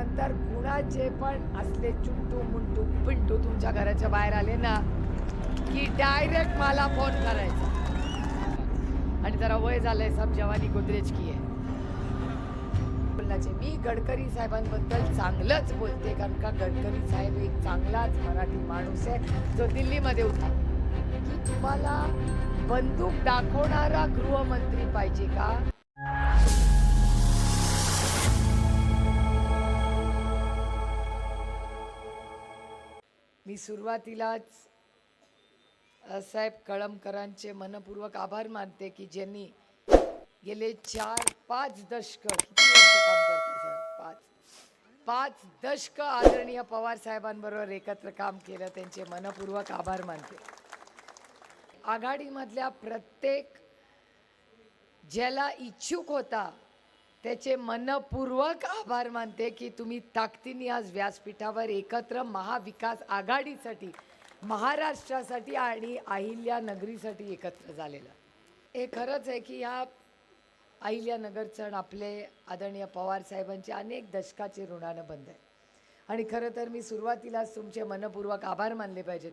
नंतर कुणाचे पण असले चुंटू मुंटू पिंटू तुमच्या घराच्या बाहेर आले ना की डायरेक्ट मला फोन करायचा. आणि जरा वय झालंय सब जवानी गोदरेज की आहे. बोलण्याचे मी गडकरी साहेबांबद्दल चांगलंच बोलते कारण का गडकरी साहेब एक चांगलाच मराठी माणूस आहे जो दिल्लीमध्ये होता. की तुम्हाला बंदूक दाखवणारा गृहमंत्री पाहिजे का? मी सुरुवातीलाच साहेब कळमकरांचे मनपूर्वक आभार मानते की ज्यांनी गेले चार पाच दशक किती वर्ष काम करते साहेब पाच. पाच दशक आदरणीय पवार साहेबांबरोबर एकत्र काम केलं त्यांचे मनपूर्वक आभार मानते. आघाडीमधल्या प्रत्येक ज्याला इच्छुक होता त्याचे मनपूर्वक आभार मानते की तुम्ही ताकदीने आज व्यासपीठावर एकत्र महाविकास आघाडीसाठी महाराष्ट्रासाठी आणि अहिल्यानगरीसाठी एकत्र झालेलं. हे खरंच आहे की ह्या अहिल्यानगरचं सण आपले आदरणीय पवार साहेबांचे अनेक दशकाचे ऋणानं बंद आहे आणि खरं तर मी सुरुवातीलाच तुमचे मनपूर्वक आभार मानले पाहिजेत.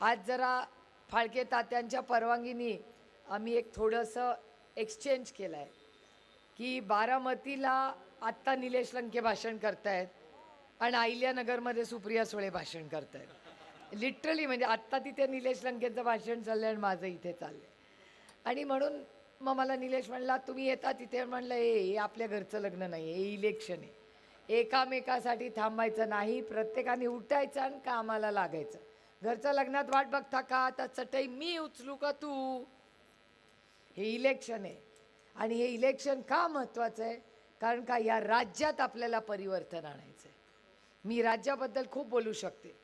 आज जरा फाळके तात्यांच्या परवानगीने आम्ही एक थोडंसं एक्सचेंज केलं आहे की बारामतीला आत्ता निलेश लंके भाषण करतायत आणि आहिल्यानगरमध्ये सुप्रिया सुळे भाषण करतायत. लिटरली म्हणजे आत्ता तिथे निलेश लंकेचं भाषण चाललंय आणि माझं इथे चाललं आणि म्हणून मग मला निलेश म्हणला तुम्ही येता तिथे? म्हणलं हे हे आपल्या घरचं लग्न नाही हे इलेक्शन आहे. एकामेकासाठी थांबायचं नाही प्रत्येकाने उठायचं आणि कामाला लागायचं. घरच्या लग्नात वाट बघता का? आता चटई मी उचलू का तू? हे इलेक्शन आहे. आणि हे इलेक्शन का महत्त्वाचं आहे? कारण का या राज्यात आपल्याला परिवर्तन आणायचं आहे मी राज्याबद्दल खूप बोलू शकते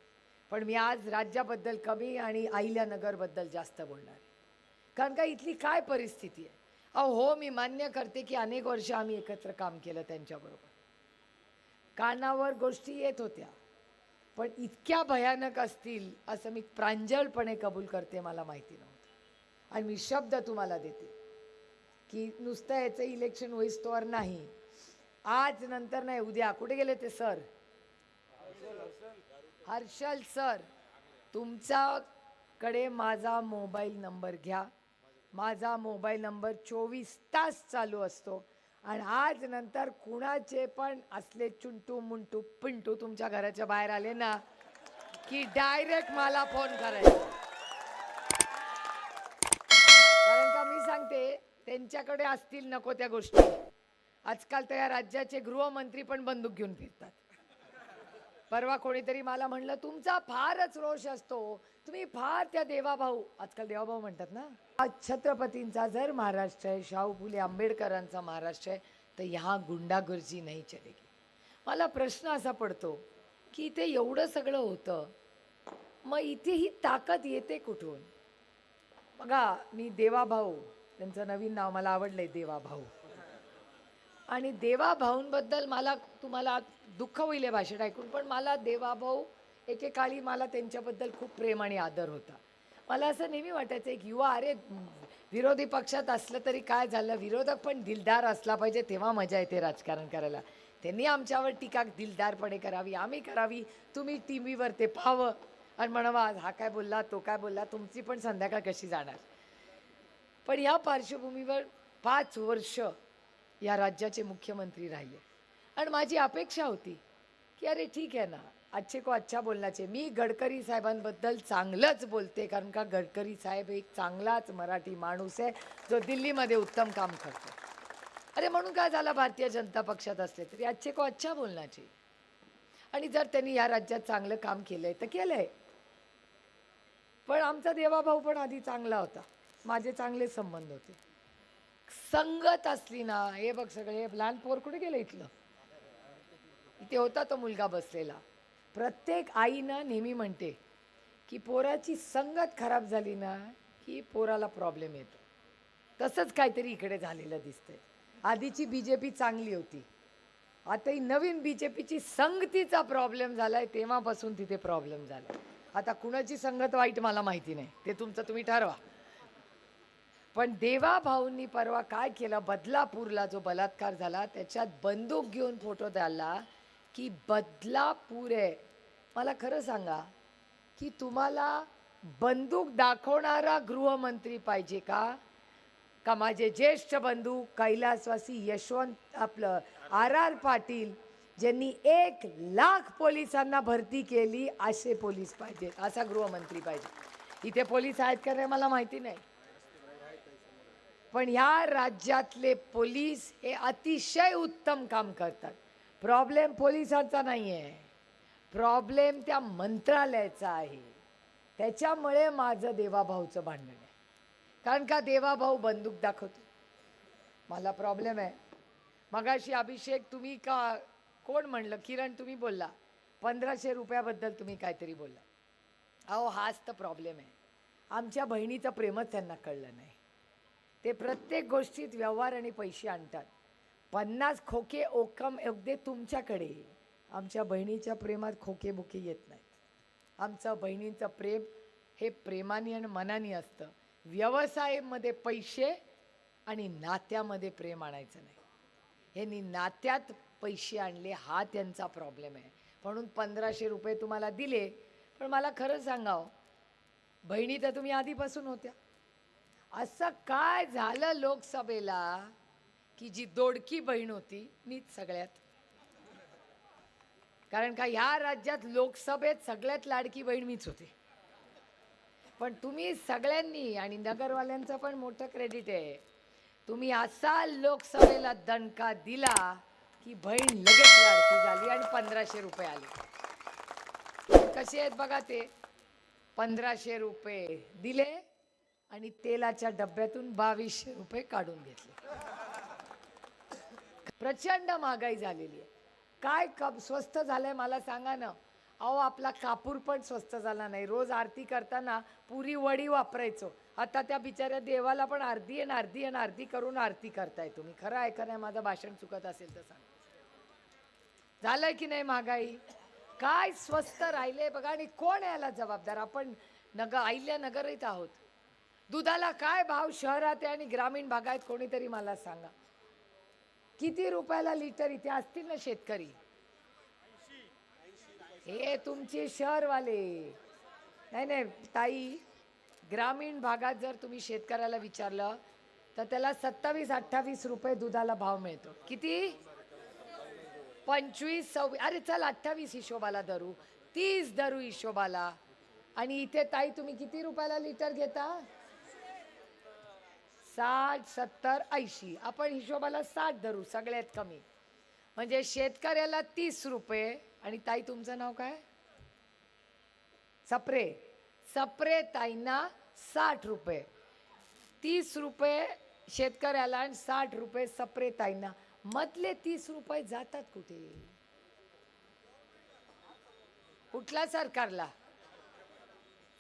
पण मी आज राज्याबद्दल कमी आणि अहिल्यानगरबद्दल जास्त बोलणार आहे. कारण का इथली काय परिस्थिती आहे? अहो हो मी मान्य करते की अनेक वर्ष आम्ही एकत्र काम केलं त्यांच्याबरोबर. कानावर गोष्टी येत होत्या पण इतक्या भयानक असतील असं मी प्रांजळपणे कबूल करते मला माहिती नव्हतं. आणि मी शब्द तुम्हाला देते. की नुसतं याचं इलेक्शन होईस्तोवर नाही. आज नंतर नाही उद्या. कुठे गेले ते सर? हर्षल सर तुमच्याकडे माझा मोबाईल नंबर घ्या. माझा मोबाईल नंबर चोवीस तास चालू असतो. आणि आज नंतर कुणाचे पण असले चुंटू मुंटू पिंटू तुमच्या घराच्या बाहेर आले ना की डायरेक्ट मला फोन करायचा कारण का मी सांगते त्यांच्याकडे असतील नको त्या गोष्टी. आजकाल तर या राज्याचे गृहमंत्री पण बंदूक घेऊन फिरतात. परवा कोणीतरी मला म्हणलं तुमचा फारच रोष असतो. तुम्ही फार त्या देवाभाऊ. आजकाल देवाभाऊ म्हणतात ना. आज छत्रपतींचा जर महाराष्ट्र आहे शाहू फुले आंबेडकरांचा महाराष्ट्र आहे तर ह्या गुंडागर्जी नाही चलेगी. मला प्रश्न असा पडतो की इथे एवढं सगळं होतं मग इथे ही ताकद येते कुठून? बघा मी देवाभाऊ त्यांचं नवीन नाव मला आवडलंय देवाभाऊ आणि देवाभाऊंबद्दल मला तुम्हाला दुःख होईल हे भाषण ऐकून पण मला देवाभाऊ एकेकाळी मला त्यांच्याबद्दल खूप प्रेम आणि आदर होता. मला असं नेहमी वाटायचं एक युवा अरे विरोधी पक्षात असलं तरी काय झालं? विरोधक पण दिलदार असला पाहिजे तेव्हा मजा येते राजकारण करायला. त्यांनी आमच्यावर टीका दिलदारपणे करावी आम्ही करावी तुम्ही टी व्हीवर ते पाहावं. आणि म्हणावा हा काय बोलला तो काय बोलला तुमची पण संध्याकाळ कशी जाणार? पण या पार्श्वभूमीवर पाच वर्ष या राज्याचे मुख्यमंत्री राहिले. आणि माझी अपेक्षा होती की अरे ठीक आहे ना आजचे को अच्छा बोलण्याचे. मी गडकरी साहेबांबद्दल चांगलंच बोलते कारण का गडकरी साहेब एक चांगलाच मराठी माणूस आहे जो दिल्लीमध्ये उत्तम काम करतो. अरे म्हणून काय झालं भारतीय जनता पक्षात असले तरी आजचे को अच्छा बोलण्याचे? आणि जर त्यांनी या राज्यात चांगलं काम केलंय तर केलंय. पण आमचा देवाभाऊ पण आधी चांगला होता. माझे चांगले संबंध होते. संगत असली ना हे बघ सगळे हे लहान पोर कुठे गेलं इथलं? इथे होता तो मुलगा बसलेला. प्रत्येक आईनं नेहमी म्हणते की पोराची संगत खराब झाली ना की पोराला प्रॉब्लेम येतो. तसंच काहीतरी इकडे झालेलं दिसतंय. आधीची बी जे पी चांगली होती. आता ही नवीन बी जे पीची संगतीचा प्रॉब्लेम झालाय तेव्हापासून तिथे प्रॉब्लेम झाला आता कुणाची संगत वाईट मला माहिती नाही ते तुमचं तुम्ही ठरवा. पण देवा भाऊंनी परवा काय केलं? बदलापूरला जो बलात्कार झाला त्याच्यात बंदूक घेऊन फोटो द्याला की बदलापूर आहे. मला खरं सांगा की तुम्हाला बंदूक दाखवणारा गृहमंत्री पाहिजे का? का माझे ज्येष्ठ बंधू कैलासवासी यशवंत आपलं आर आर पाटील ज्यांनी एक लाख पोलिसांना भरती केली असे पोलीस पाहिजेत असा गृहमंत्री पाहिजे. इथे पोलीस आहेत का नाही मला माहिती नाही. पण ह्या राज्यातले पोलीस हे अतिशय उत्तम काम करतात. प्रॉब्लेम पोलिसांचा नाही आहे प्रॉब्लेम त्या मंत्रालयाचा आहे. त्याच्यामुळे माझं देवाभाऊचं भांडण आहे. कारण का देवाभाऊ बंदूक दाखवतो? मला प्रॉब्लेम आहे. मगाशी अभिषेक तुम्ही का कोण म्हणलं? किरण तुम्ही बोलला. पंधराशे रुपयाबद्दल तुम्ही काहीतरी बोलला. अहो हाच तर प्रॉब्लेम आहे. आमच्या बहिणीचं प्रेमच त्यांना कळलं नाही. ते प्रत्येक गोष्टीत व्यवहार आणि पैसे आणतात. पन्नास खोके ओकम अगदी तुमच्याकडे. आमच्या बहिणीच्या प्रेमात खोके बुके येत नाहीत. आमचं बहिणींचं प्रेम हे प्रेमाने आणि मनाने असतं. व्यवसायामध्ये पैसे आणि नात्यामध्ये प्रेम आणायचं नाही. ह्यांनी नात्यात पैसे आणले हा त्यांचा प्रॉब्लेम आहे. म्हणून पंधराशे रुपये तुम्हाला दिले. पण मला खरं सांगावं बहिणी तर तुम्ही आधीपासून होत्या. असं काय झालं लोकसभेला की जी दोडकी बहीण होती मीच सगळ्यात. कारण का ह्या राज्यात लोकसभेत सगळ्यात लाडकी बहीण मीच होते. पण तुम्ही सगळ्यांनी आणि नगरवाल्यांचं पण मोठं क्रेडिट आहे तुम्ही असा लोकसभेला दणका दिला की बहीण लगेच लाडकी झाली आणि पंधराशे रुपये आले. कसे आहेत बघा ते? पंधराशे रुपये दिले आणि तेलाच्या डब्यातून बावीसशे रुपये काढून घेतले. प्रचंड महागाई झालेली आहे. काय कप स्वस्त झालंय मला सांगा ना. अहो आपला कापूर पण स्वस्त झाला नाही. रोज आरती करताना पुरी वडी वापरायचो. आता त्या बिचाऱ्या देवाला पण अर्धी आणि अर्धी आणि अर्धी करून आरती करताय तुम्ही. खरं आहे का नाही माझं भाषण चुकत असेल तर सांग. झालंय की नाही महागाई? काय स्वस्त राहिले बघा आणि कोण याला जबाबदार? आपण नग आईल्या नगरीत आहोत. दुधाला काय भाव शहरात आहे आणि ग्रामीण भागात कोणीतरी मला सांगा. किती रुपयाला लिटर इथे असतील ना शेतकरी? हे तुमचे शहरवाले. नाही नाही ताई ग्रामीण भागात जर तुम्ही शेतकऱ्याला विचारलं तर त्याला सत्तावीस अठ्ठावीस रुपये दुधाला भाव मिळतो. किती? पंचवीस सव्वीस अरे चल अठ्ठावीस हिशोबाला धरू. तीस धरू हिशोबाला. आणि इथे ताई तुम्ही किती रुपयाला लिटर घेता? साठ सत्तर ऐंशी. आपण हिशोबाला साठ धरू सगळ्यात कमी. म्हणजे शेतकऱ्याला तीस रुपये आणि ताई तुमचं नाव काय? सप्रे. सप्रे ताईंना साठ रुपये. तीस रुपये शेतकऱ्याला आणि साठ रुपये सप्रे ताईंना. मधले तीस रुपये जातात कुठे? कुठल्या सरकारला?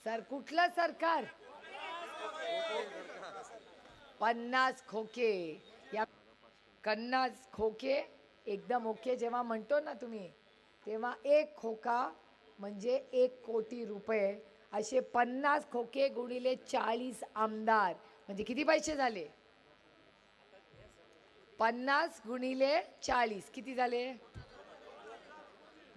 सर कुठलं सरकार? पन्नास खोके. या पन्नास खोके एकदम ओके. जेव्हा म्हणतो ना तुम्ही तेव्हा एक खोका म्हणजे एक कोटी रुपये. असे पन्नास खोके गुणिले चाळीस आमदार. म्हणजे किती पैसे झाले? पन्नास गुणिले चाळीस. किती झाले?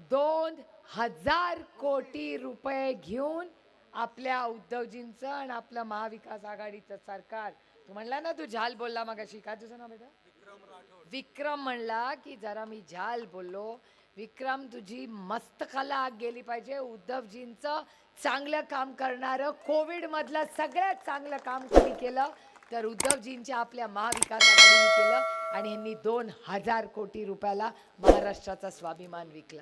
दोन हजार कोटी रुपये घेऊन आपल्या उद्धवजींचं आणि आपलं महाविकास आघाडीचं सरकार तू म्हणला ना तू झाल बोलला मग काय तुझं नाव बेटा? विक्रम म्हणला की जरा मी झाल बोललो. विक्रम तुझी मस्त खाला आग गेली पाहिजे. उद्धवजींचं चांगलं काम करणारं कोविड मधलं सगळ्यात चांगलं काम कोणी केलं तर उद्धवजींच्या आपल्या महाविकास आघाडीने केलं. आणि ह्यांनी दोन हजार कोटी रुपयाला महाराष्ट्राचा स्वाभिमान विकला.